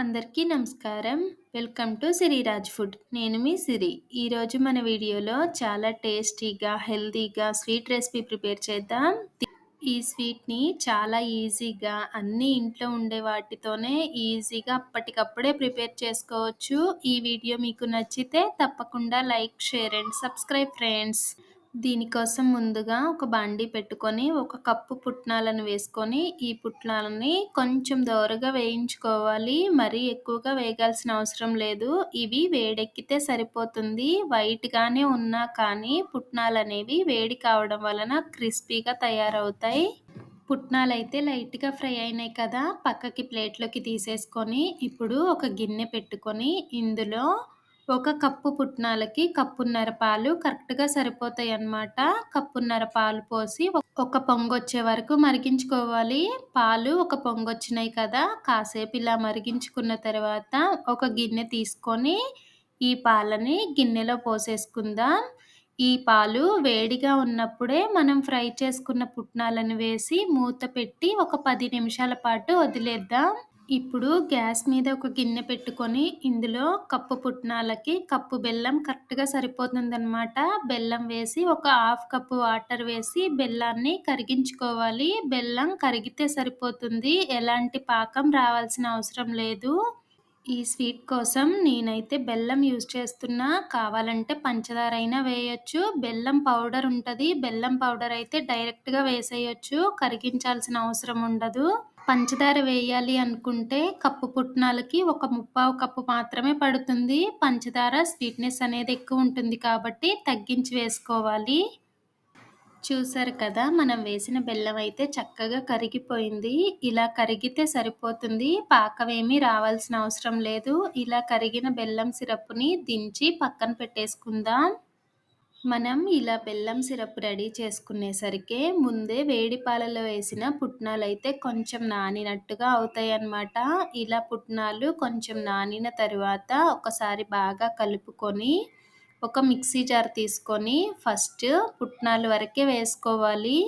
అందరికీ నమస్కారం. Welcome to Siriraj food. నేను మీ సిరి. ఈరోజు మన వీడియోలో చాలా టేస్టీగా హెల్తీగా స్వీట్ రెసిపీ ప్రిపేర్ చేద్దాం. ఈ స్వీట్ని చాలా ఈజీగా అన్ని ఇంట్లో ఉండే వాటితోనే ఈజీగా అప్పటికప్పుడే ప్రిపేర్ చేసుకోవచ్చు. ఈ వీడియో మీకు నచ్చితే తప్పకుండా like share and subscribe friends. దీనికోసం ముందుగా ఒక బండి పెట్టుకొని ఒక కప్పు పుట్నాలను వేసుకొని ఈ పుట్నాలని కొంచెం దోరగా వేయించుకోవాలి. మరీ ఎక్కువగా వేగాల్సిన అవసరం లేదు. ఇవి వేడెక్కితే సరిపోతుంది. వైట్గానే ఉన్నా కానీ పుట్నాలు అనేవి వేడి కావడం వలన క్రిస్పీగా తయారవుతాయి. పుట్నాలు అయితే లైట్గా ఫ్రై అయినాయి కదా పక్కకి ప్లేట్లోకి తీసేసుకొని ఇప్పుడు ఒక గిన్నె పెట్టుకొని ఇందులో ఒక కప్పు పుట్నాలకి కప్పున్నర పాలు కరెక్ట్‌గా సరిపోతాయి అన్నమాట. కప్పున్నర పాలు పోసి ఒక పొంగొచ్చే వరకు మరిగించుకోవాలి. పాలు ఒక పొంగొచ్చినాయి కదా! కాసేపు ఇలా మరిగించుకున్న తర్వాత ఒక గిన్నె తీసుకొని ఈ పాలని గిన్నెలో పోసేసుకుందాం. ఈ పాలు వేడిగా ఉన్నప్పుడే మనం ఫ్రై చేసుకున్న పుట్నాలను వేసి మూత పెట్టి ఒక పది నిమిషాల పాటు వదిలేద్దాం. ఇప్పుడు గ్యాస్ మీద ఒక గిన్నె పెట్టుకొని ఇందులో కప్పు పుట్నాలకి కప్పు బెల్లం కరెక్ట్‌గా సరిపోతుందనమాట. బెల్లం వేసి ఒక హాఫ్ కప్పు వాటర్ వేసి బెల్లాన్ని కరిగించుకోవాలి. బెల్లం కరిగితే సరిపోతుంది. ఎలాంటి పాకం రావాల్సిన అవసరం లేదు. ఈ స్వీట్ కోసం నేనైతే బెల్లం యూజ్ చేస్తున్నా. కావాలంటే పంచదార అయినా వేయొచ్చు. బెల్లం పౌడర్ ఉంటది. బెల్లం పౌడర్ అయితే డైరెక్ట్‌గా వేసేయొచ్చు. కరిగించాల్సిన అవసరం ఉండదు. పంచదార వేయాలి అనుకుంటే కప్పు పుట్నాలకి ఒక ముప్పావు కప్పు మాత్రమే పడుతుంది. పంచదార స్వీట్నెస్ అనేది ఎక్కువ ఉంటుంది కాబట్టి తగ్గించి వేసుకోవాలి. చూసారు కదా మనం వేసిన బెల్లం అయితే చక్కగా కరిగిపోయింది. ఇలా కరిగితే సరిపోతుంది. పాకమేమీ రావాల్సిన అవసరం లేదు. ఇలా కరిగిన బెల్లం సిరప్ని దించి పక్కన పెట్టేసుకుందాం. మనం ఇలా బెల్లం సిరప్ రెడీ చేసుకునేసరికి ముందే వేడి పాలలో వేసిన పుట్నాలు అయితే కొంచెం నానినట్టుగా అవుతాయి అన్నమాట ఇలా పుట్నాలు కొంచెం నానిన తర్వాత ఒకసారి బాగా కలుపుకొని ఒక మిక్సీ జార్ తీసుకొని ఫస్ట్ పుట్నాలు వరకే వేసుకోవాలి.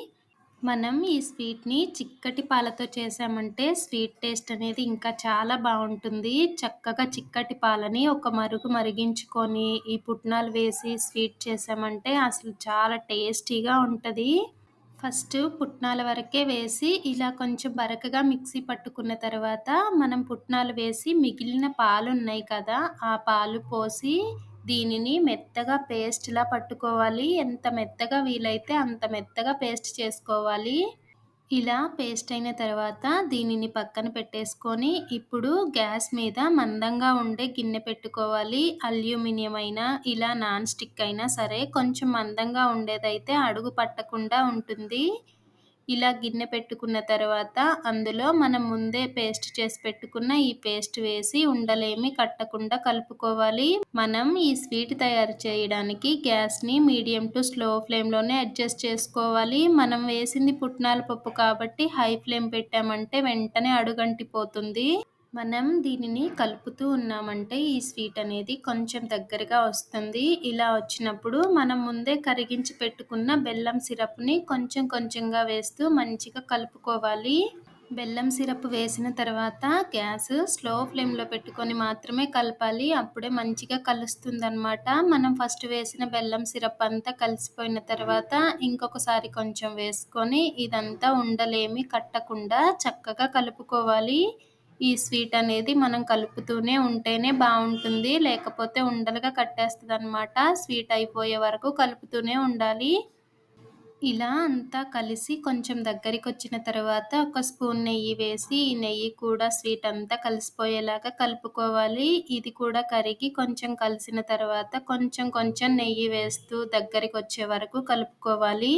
మనం ఈ స్వీట్ని చిక్కటి పాలతో చేసామంటే స్వీట్ టేస్ట్ అనేది ఇంకా చాలా బాగుంటుంది. చక్కగా చిక్కటి పాలని ఒక మరుగు మరిగించుకొని ఈ పుట్నాలు వేసి స్వీట్ చేసామంటే అసలు చాలా టేస్టీగా ఉంటుంది. ఫస్ట్ పుట్నాల వరకే వేసి ఇలా కొంచెం బరకగా మిక్సీ పట్టుకున్న తర్వాత మనం పుట్నాలు వేసి మిగిలిన పాలు ఉన్నాయి కదా ఆ పాలు పోసి దీనిని మెత్తగా పేస్ట్‌లా పట్టుకోవాలి. ఎంత మెత్తగా వీలైతే అంత మెత్తగా పేస్ట్ చేసుకోవాలి. ఇలా పేస్ట్ అయిన తర్వాత దీనిని పక్కన పెట్టేసుకొని ఇప్పుడు గ్యాస్ మీద మందంగా ఉండే గిన్నె పెట్టుకోవాలి. అల్యూమినియం అయినా, ఇలా నాన్ స్టిక్ అయినా సరే కొంచెం మందంగా ఉండేదైతే అడుగు పట్టకుండా ఉంటుంది. ఇలా గిన్నె పెట్టుకున్న తర్వాత అందులో మనం ముందే పేస్ట్ చేసి పెట్టుకున్న ఈ పేస్ట్ వేసి ఉండలేమి కట్టకుండా కలుపుకోవాలి. మనం ఈ స్వీట్ తయారు చేయడానికి గ్యాస్ని మీడియం టు స్లో ఫ్లేమ్లోనే అడ్జస్ట్ చేసుకోవాలి. మనం వేసింది పుట్నాల పప్పు కాబట్టి హై ఫ్లేమ్ పెట్టామంటే వెంటనే అడుగంటిపోతుంది. మనం దీనిని కలుపుతూ ఉన్నామంటే ఈ స్వీట్ అనేది కొంచెం దగ్గరగా వస్తుంది. ఇలా వచ్చినప్పుడు మనం ముందే కరిగించి పెట్టుకున్న బెల్లం సిరప్ని కొంచెం కొంచెంగా వేస్తూ మంచిగా కలుపుకోవాలి. బెల్లం సిరప్ వేసిన తర్వాత గ్యాస్ స్లో ఫ్లేమ్లో పెట్టుకొని మాత్రమే కలపాలి. అప్పుడే మంచిగా కలుస్తుందనమాట మనం ఫస్ట్ వేసిన బెల్లం సిరప్ అంతా కలిసిపోయిన తర్వాత ఇంకొకసారి కొంచెం వేసుకొని ఇదంతా ఉండలేమి కట్టకుండా చక్కగా కలుపుకోవాలి. ఈ స్వీట్ అనేది మనం కలుపుతూనే ఉంటేనే బాగుంటుంది. లేకపోతే ఉండలుగా కట్టేస్తుంది అనమాట స్వీట్ అయిపోయే వరకు కలుపుతూనే ఉండాలి. ఇలా అంతా కలిసి కొంచెం దగ్గరికి వచ్చిన తర్వాత ఒక స్పూన్ నెయ్యి వేసి ఈ నెయ్యి కూడా స్వీట్ అంతా కలిసిపోయేలాగా కలుపుకోవాలి. ఇది కూడా కరిగి కొంచెం కలిసిన తర్వాత కొంచెం కొంచెం నెయ్యి వేస్తూ దగ్గరికి వచ్చే వరకు కలుపుకోవాలి.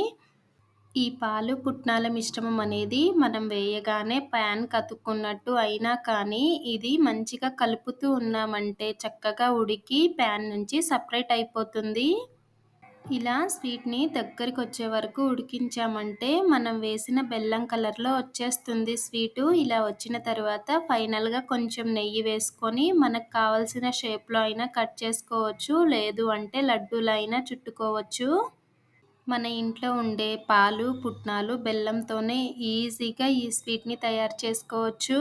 ఈ పాలు పుట్నాల మిశ్రమం అనేది మనం వేయగానే ప్యాన్ కతుక్కున్నట్టు అయినా కానీ ఇది మంచిగా కలుపుతూ ఉన్నామంటే చక్కగా ఉడికి ప్యాన్ నుంచి సపరేట్ అయిపోతుంది. ఇలా స్వీట్ని దగ్గరికి వచ్చే వరకు ఉడికించామంటే మనం వేసిన బెల్లం కలర్లో వచ్చేస్తుంది స్వీటు. ఇలా వచ్చిన తర్వాత ఫైనల్గా కొంచెం నెయ్యి వేసుకొని మనకు కావాల్సిన షేప్లో అయినా కట్ చేసుకోవచ్చు. లేదు అంటే లడ్డూలైనా చుట్టుకోవచ్చు. మన ఇంట్లో ఉండే పాలు పుట్నాలు బెల్లంతోనే ఈజీగా ఈ స్వీట్ని తయారు చేసుకోవచ్చు.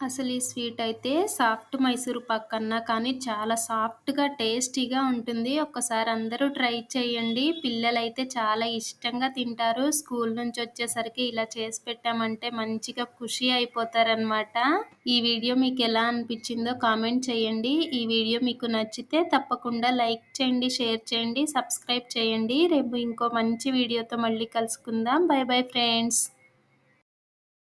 అసలు ఈ స్వీట్ అయితే సాఫ్ట్ మైసూర్ పాక్ కన్నా కానీ చాలా సాఫ్ట్‌గా, టేస్టీగా ఉంటుంది. ఒక్కసారి అందరూ ట్రై చేయండి. పిల్లలైతే చాలా ఇష్టంగా తింటారు. స్కూల్ నుంచి వచ్చేసరికి ఇలా చేసి పెట్టామంటే మంచిగా ఖుషి అయిపోతారనమాట. ఈ వీడియో మీకు ఎలా అనిపించిందో కామెంట్ చేయండి. ఈ వీడియో మీకు నచ్చితే తప్పకుండా లైక్ చేయండి, షేర్ చేయండి, సబ్స్క్రైబ్ చేయండి. రేపు ఇంకో మంచి వీడియోతో మళ్ళీ కలుసుకుందాం. Bye bye friends.